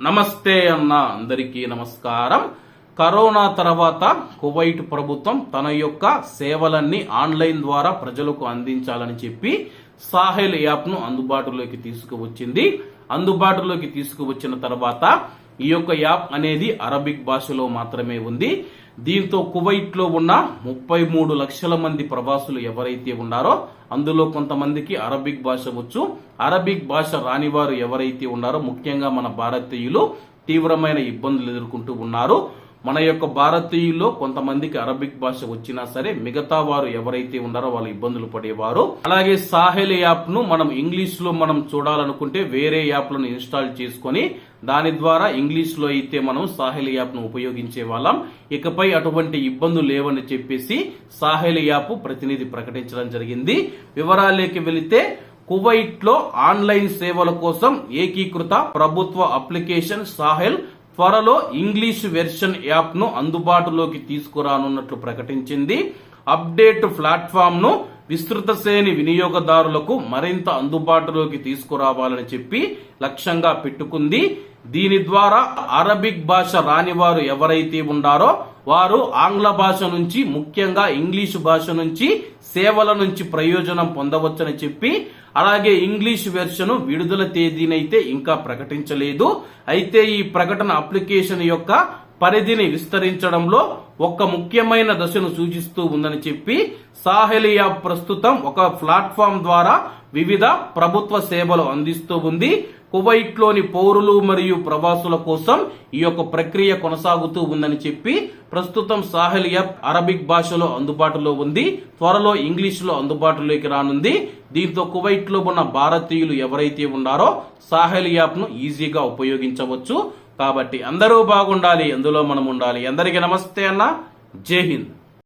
నమస్తే అన్న అందరికీ నమస్కారం. కరోనా తర్వాత కువైట్ ప్రభుత్వం తన యొక్క సేవలన్నీ ఆన్లైన్ ద్వారా ప్రజలకు అందించాలని చెప్పి సాహెల్ యాప్ను అందుబాటులోకి తీసుకువచ్చింది. అందుబాటులోకి తీసుకువచ్చిన తర్వాత ఈ యొక్క యాప్ అనేది అరబిక్ భాషలో మాత్రమే ఉంది. దీంతో కువైట్లో ఉన్న ముప్పై మూడు లక్షల మంది ప్రవాసులు ఎవరైతే ఉన్నారో అందులో కొంతమందికి అరబిక్ భాష వచ్చు. అరబిక్ భాష రానివారు ఎవరైతే ఉన్నారో ముఖ్యంగా మన భారతీయులు తీవ్రమైన ఇబ్బందులు ఎదుర్కొంటూ ఉన్నారు. మన యొక్క భారతీయుల్లో కొంతమందికి అరబిక్ భాష వచ్చినా సరే మిగతా వారు ఎవరైతే ఉన్నారో వాళ్ళు ఇబ్బందులు పడేవారు. అలాగే సాహెల్ యాప్ను మనం ఇంగ్లీష్లో మనం చూడాలనుకుంటే వేరే యాప్లను ఇన్స్టాల్ చేసుకొని దాని ద్వారా ఇంగ్లీష్లో అయితే మనం సాహెల్ యాప్ను ఉపయోగించే వాళ్ళం. ఇకపై అటువంటి ఇబ్బందులు లేవని చెప్పేసి సాహెల్ యాప్ ప్రతినిధి ప్రకటించడం జరిగింది. వివరాలేకి వెళితే కువైట్లో ఆన్లైన్ సేవల కోసం ఏకీకృత ప్రభుత్వ అప్లికేషన్ సాహెల్ త్వరలో ఇంగ్లీష్ వెర్షన్ యాప్ను అందుబాటులోకి తీసుకురానున్నట్లు ప్రకటించింది. అప్డేట్ ప్లాట్ఫామ్ను విస్తృత శ్రేణి వినియోగదారులకు మరింత అందుబాటులోకి తీసుకురావాలని చెప్పి లక్ష్యంగా పెట్టుకుంది. దీని ద్వారా అరబిక్ భాష రాని వారు ఎవరైతే ఉన్నారో వారు ఆంగ్ల భాష నుంచి ముఖ్యంగా ఇంగ్లీష్ భాష నుంచి సేవల నుంచి ప్రయోజనం పొందవచ్చని చెప్పి అలాగే ఇంగ్లీష్ వెర్షన్ విడుదల తేదీనైతే ఇంకా ప్రకటించలేదు. అయితే ఈ ప్రకటన అప్లికేషన్ యొక్క పరిధిని విస్తరించడంలో ఒక ముఖ్యమైన దశను సూచిస్తూ ఉందని చెప్పి సాహెలియా ప్రస్తుతం ఒక ప్లాట్ఫామ్ ద్వారా వివిధ ప్రభుత్వ సేవలు అందిస్తూ ఉంది. కువైట్లోని పౌరులు మరియు ప్రవాసుల కోసం ఈ యొక్క ప్రక్రియ కొనసాగుతూ ఉందని చెప్పి ప్రస్తుతం సాహెల్ యాప్ అరబిక్ భాషలో అందుబాటులో ఉంది. త్వరలో ఇంగ్లీష్లో అందుబాటులోకి రానుంది. దీంతో కువైట్లో ఉన్న భారతీయులు ఎవరైతే ఉన్నారో సాహెల్ యాప్ను ఈజీగా ఉపయోగించవచ్చు. కాబట్టి అందరూ బాగుండాలి. అందులో మనం ఉండాలి. అందరికీ నమస్తే అన్న. జై హింద్.